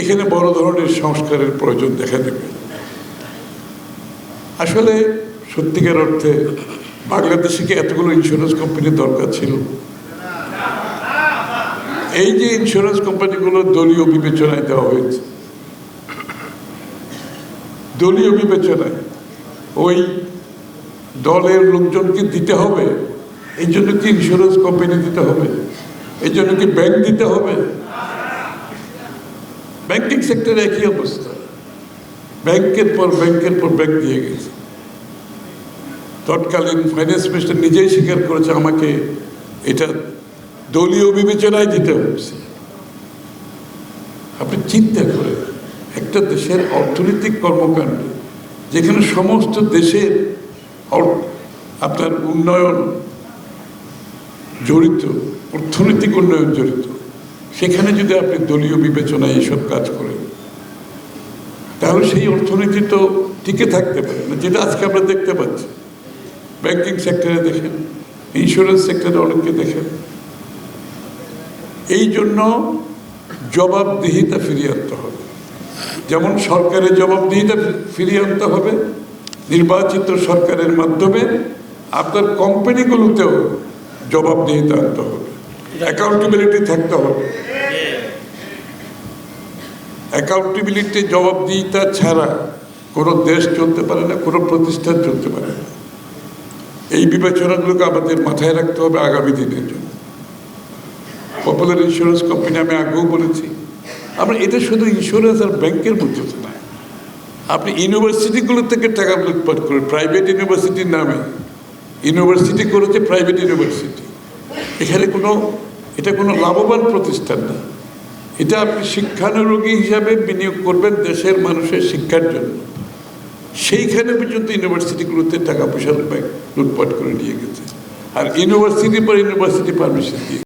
এখানে বড় ধরনের সংস্কারের প্রয়োজন দেখা দেবে। আসলে সত্যিকার অর্থে বাংলাদেশে কি এতগুলো ইন্স্যুরেন্স কোম্পানির দরকার ছিল? এই যে ইন্স্যুরেন্স কোম্পানিগুলো দলীয় বিবেচনায় দেওয়া হয়েছে, দলীয় বিবেচনায় ওই দলের লোকজনকে দিতে হবে, এই জন্য কি ইন্স্যুরেন্স কোম্পানি দিতে হবে, এই জন্য কি ব্যাংক দিতে হবে? ব্যাংকিং সেক্টরে একই অবস্থা? ব্যাংকের পর ব্যাংকের পর ব্যাংক দিয়ে গেছে। তৎকালীন ফাইন্যান্স মিনিস্টার নিজেই স্বীকার করেছে আমাকে এটা দলীয় বিবেচনায় দিতে হচ্ছে। আপনি চিন্তা করে একটা দেশের অর্থনৈতিক কর্মকাণ্ড যেখানে সমস্ত দেশের আপনার উন্নয়ন জড়িত, অর্থনৈতিক উন্নয়ন জড়িত সেখানে যদি আপনি দলীয় বিবেচনায় এইসব কাজ করেন, তাহলে সেই অর্থনীতি তো টিকে থাকতে পারে না, যেটা আজকে আমরা দেখতে পাচ্ছি। ব্যাংকিং সেক্টরে দেখেন ইন্স্যুরেন্স সেক্টরে অনেককে দেখেন। এই জন্য জবাবদিহিতা ফিরিয়ে আনতে হবে। যেমন সরকারের জবাবদিহিতা ফিরিয়ে আনতে হবে, নির্বাচিত সরকারের মাধ্যমে আপনার কোম্পানিগুলোতেও জবাবদিহিতা আনতে হবে। অ্যাকাউন্টেবিলিটি থাকতে হবে। অ্যাকাউন্টেবিলিটি জবাবদিহিতা ছাড়া কোনো দেশ চলতে পারে না, কোনো প্রতিষ্ঠান চলতে পারে না। এই বিবেচনাগুলোকে আমাদের মাথায় রাখতে হবে আগামী দিনের জন্য। পপুলার ইন্স্যুরেন্স কোম্পানি আমি আগেও বলেছি, আমরা এটা শুধু ইন্স্যুরেন্স আর ব্যাংকের মধ্যে না। আপনি ইউনিভার্সিটিগুলো থেকে টাকা লুটপাট করেন প্রাইভেট ইউনিভার্সিটির নামে। ইউনিভার্সিটি করেছে প্রাইভেট ইউনিভার্সিটি এখানে কোনো এটা কোনো লাভবান প্রতিষ্ঠান না। এটা আপনি শিক্ষানুরোগী হিসাবে বিনিয়োগ করবেন দেশের মানুষের শিক্ষার জন্য। সেইখানে পর্যন্ত ইউনিভার্সিটিগুলোতে টাকা পয়সা লুটপাট করে নিয়ে গেছে। আর ইউনিভার্সিটি পর ইউনিভার্সিটি পারমিশন দিয়ে